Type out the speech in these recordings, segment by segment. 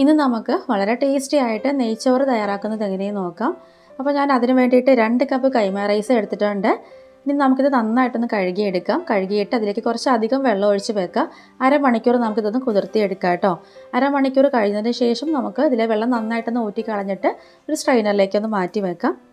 ഇന്ന് നമുക്ക് വളരെ ടേസ്റ്റി ആയിട്ട് നെയ്ച്ചോറ് തയ്യാറാക്കുന്നത് എങ്ങനെയെന്ന് നോക്കാം. അപ്പോൾ ഞാൻ അതിന് വേണ്ടിയിട്ട് രണ്ട് കപ്പ് കൈമ റൈസ് എടുത്തിട്ടുണ്ട്. ഇനി നമുക്കിത് നന്നായിട്ടൊന്ന് കഴുകിയെടുക്കാം. കഴുകിയിട്ട് അതിലേക്ക് കുറച്ച് അധികം വെള്ളം ഒഴിച്ച് വെക്കാം. അരമണിക്കൂർ നമുക്കിതൊന്ന് കുതിർത്തിയെടുക്കാം കേട്ടോ. അരമണിക്കൂർ കഴിഞ്ഞതിന് ശേഷം നമുക്ക് ഇതിലെ വെള്ളം നന്നായിട്ടൊന്ന് ഊറ്റി കളഞ്ഞിട്ട് ഒരു സ്ട്രെയിനറിലേക്കൊന്ന് മാറ്റി വെക്കാം.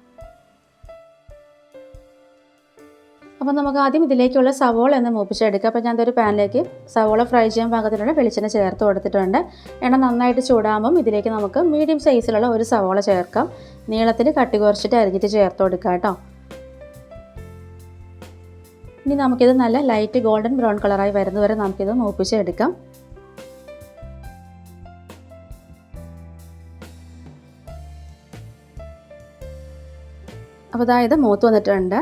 അപ്പോൾ നമുക്ക് ആദ്യം ഇതിലേക്കുള്ള സവോള എന്ന് മൂപ്പിച്ചെടുക്കാം. അപ്പോൾ ഞാൻ പാനിലേക്ക് സവോള ഫ്രൈ ചെയ്യാൻ പാകത്തിനുള്ള വെളിച്ചെണ്ണ ചേർത്ത് കൊടുത്തിട്ടുണ്ട്. എണ്ണ നന്നായിട്ട് ചൂടാകുമ്പം ഇതിലേക്ക് നമുക്ക് മീഡിയം സൈസിലുള്ള ഒരു സവോള ചേർക്കാം. നീളത്തിൽ കട്ടി കുറച്ചിട്ട് അരിഞ്ഞിട്ട് ചേർത്ത് കൊടുക്കാം കേട്ടോ. ഇനി നമുക്കിത് നല്ല ലൈറ്റ് ഗോൾഡൻ ബ്രൗൺ കളറായി വരുന്നവരെ നമുക്കിത് മൂപ്പിച്ചെടുക്കാം. അപ്പോൾ അതായത് മൂത്ത് വന്നിട്ടുണ്ട്.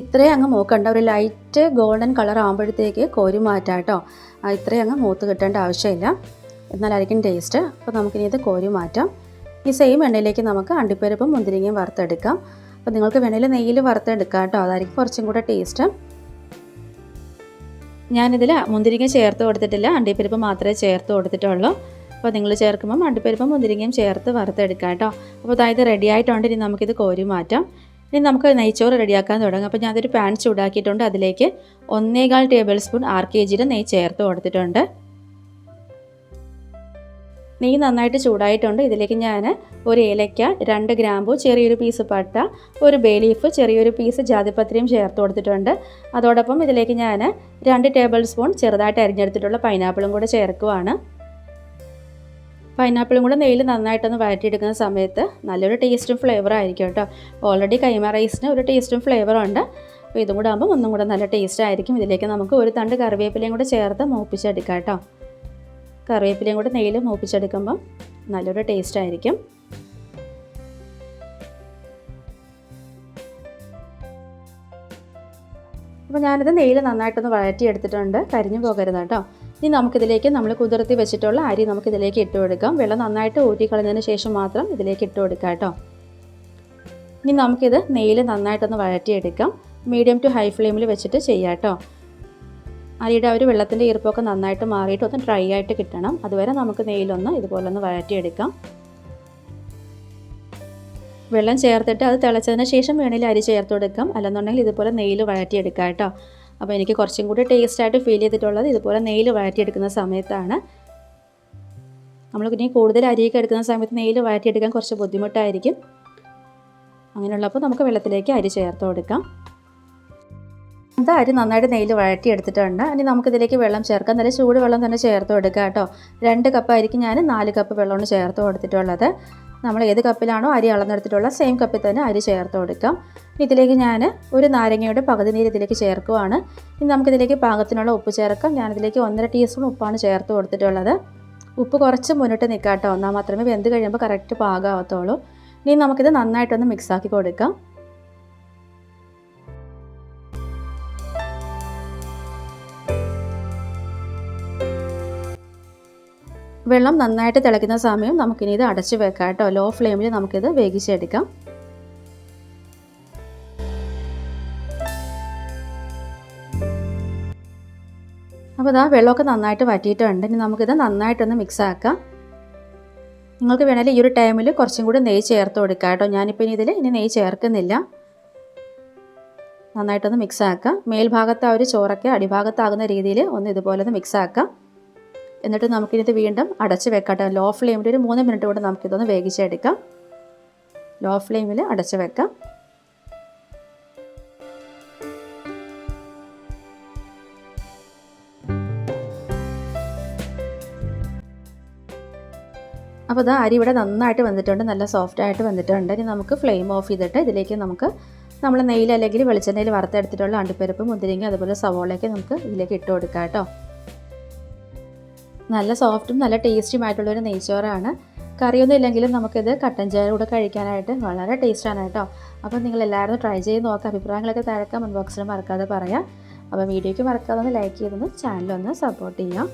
ഇത്രയും അങ്ങ് മൂക്കണ്ട ഒരു ലൈറ്റ് ഗോൾഡൻ കളർ ആകുമ്പോഴത്തേക്ക് കോരി മാറ്റാം കേട്ടോ. ഇത്രയും അങ്ങ് മൂത്ത് കിട്ടേണ്ട ആവശ്യമില്ല. എന്നാലായിരിക്കും ടേസ്റ്റ് അപ്പോൾ നമുക്കിനി ഇത് കോരി മാറ്റാം. ഈ സെയിം എണ്ണയിലേക്ക് നമുക്ക് അണ്ടിപ്പരിപ്പും മുന്തിരിങ്ങയും വറുത്തെടുക്കാം. അപ്പോൾ നിങ്ങൾക്ക് വേണമെങ്കിൽ നെയ്യിൽ വറുത്തെടുക്കാം കേട്ടോ. അതായിരിക്കും കുറച്ചും കൂടെ ടേസ്റ്റ് ഞാനിതിൽ മുന്തിരിങ്ങ ചേർത്ത് കൊടുത്തിട്ടില്ല. അണ്ടിപ്പരിപ്പ് മാത്രമേ ചേർത്ത് കൊടുത്തിട്ടുള്ളൂ. അപ്പോൾ നിങ്ങൾ ചേർക്കുമ്പം അണ്ടിപ്പരിപ്പും മുന്തിരിങ്ങയും ചേർത്ത് വറുത്തെടുക്കാം കേട്ടോ. അപ്പോൾ അതായത് റെഡി ആയിട്ടുണ്ട്. ഇനി നമുക്കിത് കോരി മാറ്റാം. ഇനി നമുക്ക് നെയ്ച്ചോറ് റെഡിയാക്കാൻ തുടങ്ങാം. അപ്പോൾ ഞാനൊരു പാൻ ചൂടാക്കിയിട്ടുണ്ട്. അതിലേക്ക് ഒന്നേകാൽ ടേബിൾ സ്പൂൺ ആർ കെ ജിയുടെ നെയ്യ് ചേർത്ത് കൊടുത്തിട്ടുണ്ട്. നെയ്യ് നന്നായിട്ട് ചൂടായിട്ടുണ്ട്. ഇതിലേക്ക് ഞാൻ ഒരു ഏലയ്ക്ക രണ്ട് ഗ്രാമ്പു ചെറിയൊരു പീസ് പട്ട ഒരു ബേ ലീഫ് ചെറിയൊരു പീസ് ജാതിപത്രിയും ചേർത്ത് കൊടുത്തിട്ടുണ്ട്. അതോടൊപ്പം ഇതിലേക്ക് ഞാൻ രണ്ട് ടേബിൾ സ്പൂൺ ചെറുതായിട്ട് അരിഞ്ഞെടുത്തിട്ടുള്ള പൈനാപ്പിളും കൂടെ ചേർക്കുവാണ്. പൈനാപ്പിളും കൂടെ നെയ്യിൽ നന്നായിട്ടൊന്ന് വഴറ്റിയെടുക്കുന്ന സമയത്ത് നല്ലൊരു ടേസ്റ്റും ഫ്ലേവറും ആയിരിക്കും കേട്ടോ. ഓൾറെഡി കൈമ റൈസിന് ഒരു ടേസ്റ്റും ഫ്ലേവറും ഉണ്ട്. അപ്പോൾ ഇതും കൂടെ ആകുമ്പോൾ ഒന്നും കൂടെ നല്ല ടേസ്റ്റ് ആയിരിക്കും. ഇതിലേക്ക് നമുക്ക് ഒരു തണ്ട് കറിവേപ്പിലയും കൂടെ ചേർത്ത് മൂപ്പിച്ചെടുക്കാം കേട്ടോ. കറിവേപ്പിലയും കൂടെ നെയ്യിൽ മൂപ്പിച്ചെടുക്കുമ്പം നല്ലൊരു ടേസ്റ്റ് ആയിരിക്കും. അപ്പോൾ ഞാനിത് നെയ്യിൽ നന്നായിട്ടൊന്ന് വഴറ്റി എടുത്തിട്ടുണ്ട് കരിഞ്ഞു പോകരുത് കേട്ടോ. ഇനി നമുക്കിതിലേക്ക് നമ്മൾ കുതിർത്തി വെച്ചിട്ടുള്ള അരി നമുക്കിതിലേക്ക് ഇട്ട് കൊടുക്കാം. വെള്ളം നന്നായിട്ട് ഊറ്റി കളഞ്ഞതിന് ശേഷം മാത്രം ഇതിലേക്ക് ഇട്ട് കൊടുക്കാം കേട്ടോ. ഇനി നമുക്കിത് നെയ്യിൽ നന്നായിട്ടൊന്ന് വഴറ്റിയെടുക്കാം. മീഡിയം ടു ഹൈ ഫ്ലെയിമിൽ വെച്ചിട്ട് ചെയ്യാം കേട്ടോ. അരിയുടെ ഒരു വെള്ളത്തിന്റെ ഈർപ്പമൊക്കെ നന്നായിട്ട് മാറിയിട്ട് ഒന്ന് ഡ്രൈ ആയിട്ട് കിട്ടണം. അതുവരെ നമുക്ക് നെയ്യിലൊന്ന് ഇതുപോലൊന്ന് വഴറ്റിയെടുക്കാം. വെള്ളം ചേർത്തിട്ട് അത് തിളച്ചതിന് ശേഷം വേണമെങ്കിൽ അരി ചേർത്ത് കൊടുക്കാം. അല്ലെന്നുണ്ടെങ്കിൽ ഇതുപോലെ നെയ്യിൽ വഴറ്റിയെടുക്കാം കേട്ടോ. അപ്പോൾ എനിക്ക് കുറച്ചും കൂടി ടേസ്റ്റായിട്ട് ഫീൽ ചെയ്തിട്ടുള്ളത് ഇതുപോലെ നെയ്യിൽ വഴറ്റിയെടുക്കുന്ന സമയത്താണ്. നമ്മൾ ഇനി കൂടുതൽ അരിയൊക്കെ എടുക്കുന്ന സമയത്ത് നെയ്യിൽ വഴറ്റിയെടുക്കാൻ കുറച്ച് ബുദ്ധിമുട്ടായിരിക്കും. അങ്ങനെയുള്ളപ്പോൾ നമുക്ക് വെള്ളത്തിലേക്ക് അരി ചേർത്ത് കൊടുക്കാം. എന്താ അരി നന്നായിട്ട് നെയ്യിൽ വഴറ്റി എടുത്തിട്ടുണ്ട് ഇനി നമുക്കിതിലേക്ക് വെള്ളം ചേർക്കാം. നല്ല ചൂട് വെള്ളം തന്നെ ചേർത്ത് കൊടുക്കുക കേട്ടോ. രണ്ട് കപ്പായിരിക്കും ഞാൻ നാല് കപ്പ് വെള്ളമാണ് ചേർത്ത് കൊടുത്തിട്ടുള്ളത്. നമ്മൾ ഏത് കപ്പിലാണോ അരി അളന്നെടുത്തിട്ടുള്ള സെയിം കപ്പിൽ തന്നെ അരി ചേർത്ത് കൊടുക്കാം. ഇതിലേക്ക് ഞാൻ ഒരു നാരങ്ങയുടെ പകുതി നീര് ഇതിലേക്ക് ചേർക്കുവാണ്. ഇനി നമുക്കിതിലേക്ക് പാകത്തിനുള്ള ഉപ്പ് ചേർക്കാം. ഞാനിതിലേക്ക് ഒന്നര ടീസ്പൂൺ ഉപ്പാണ് ചേർത്ത് കൊടുത്തിട്ടുള്ളത്. ഉപ്പ് കുറച്ച് മുന്നിട്ട് നിൽക്കാം കേട്ടോ എന്നാൽ മാത്രമേ വെന്ത് കഴിയുമ്പോൾ കറക്റ്റ് പാകാവത്തുള്ളൂ. ഇനി നമുക്കിത് നന്നായിട്ടൊന്ന് മിക്സാക്കി കൊടുക്കാം. വെള്ളം നന്നായിട്ട് തിളയ്ക്കുന്ന സമയം നമുക്കിനി ഇത് അടച്ചു വെക്കാം കേട്ടോ. ലോ ഫ്ലെയിമിൽ നമുക്കിത് വേവിച്ചെടുക്കാം. അപ്പോൾ ഇതാ വെള്ളമൊക്കെ നന്നായിട്ട് വറ്റിയിട്ടുണ്ട്. ഇനി നമുക്കിത് നന്നായിട്ടൊന്ന് മിക്സ് ആക്കാം. നിങ്ങൾക്ക് വേണമെങ്കിൽ ഈ ഒരു ടൈമിൽ കുറച്ചും കൂടി നെയ്യ് ചേർത്ത് കൊടുക്കാം കേട്ടോ. ഞാനിപ്പോൾ ഇനി ഇതിൽ ഇനി നെയ്യ് ചേർക്കുന്നില്ല. നന്നായിട്ടൊന്ന് മിക്സ് ആക്കാം. മേൽഭാഗത്ത് ആ ഒരു ചോറൊക്കെ അടിഭാഗത്താകുന്ന രീതിയിൽ ഒന്ന് ഇതുപോലെ ഒന്ന് മിക്സ് ആക്കാം. എന്നിട്ട് നമുക്കിത് വീണ്ടും അടച്ച് വെക്കട്ടെ ലോ ഫ്ലെയിമിൽ ഒരു മൂന്ന് മിനിറ്റ് കൊണ്ട് നമുക്കിതൊന്ന് വേവിച്ചെടുക്കാം. ലോ ഫ്ലെയിമിൽ അടച്ച് വെക്കാം. അപ്പോൾ ഇതാ അരി ഇവിടെ നന്നായിട്ട് വന്നിട്ടുണ്ട് നല്ല സോഫ്റ്റ് ആയിട്ട് വന്നിട്ടുണ്ട്. ഇനി നമുക്ക് ഫ്ലെയിം ഓഫ് ചെയ്തിട്ട് ഇതിലേക്ക് നമുക്ക് നമ്മൾ നെയ്യിൽ അല്ലെങ്കിൽ വെളിച്ചെണ്ണയിൽ വറുത്തെടുത്തിട്ടുള്ള അണ്ടിപ്പരിപ്പ് മുന്തിരിങ്ങ അതുപോലെ സവോളയൊക്കെ നമുക്ക് ഇതിലേക്ക് ഇട്ട് കൊടുക്കാം കേട്ടോ. നല്ല സോഫ്റ്റും നല്ല ടേസ്റ്റിയുമായിട്ടുള്ളൊരു നെയ്ച്ചോറാണ്. കറിയൊന്നും ഇല്ലെങ്കിലും നമുക്കിത് കട്ടൻ ചായ കൂടെ കഴിക്കാനായിട്ട് വളരെ ടേസ്റ്റാണ് കേട്ടോ. അപ്പോൾ നിങ്ങൾ എല്ലാവരും ട്രൈ ചെയ്ത് നോക്കുക അഭിപ്രായങ്ങളൊക്കെ താഴെ കമന്റ് ബോക്സിൽ മറക്കാതെ പറയാം. അപ്പോൾ വീഡിയോയ്ക്ക് മറക്കാതെ ഒന്ന് ലൈക്ക് ചെയ്തൊന്ന് ചാനലൊന്ന് സപ്പോർട്ട് ചെയ്യാം.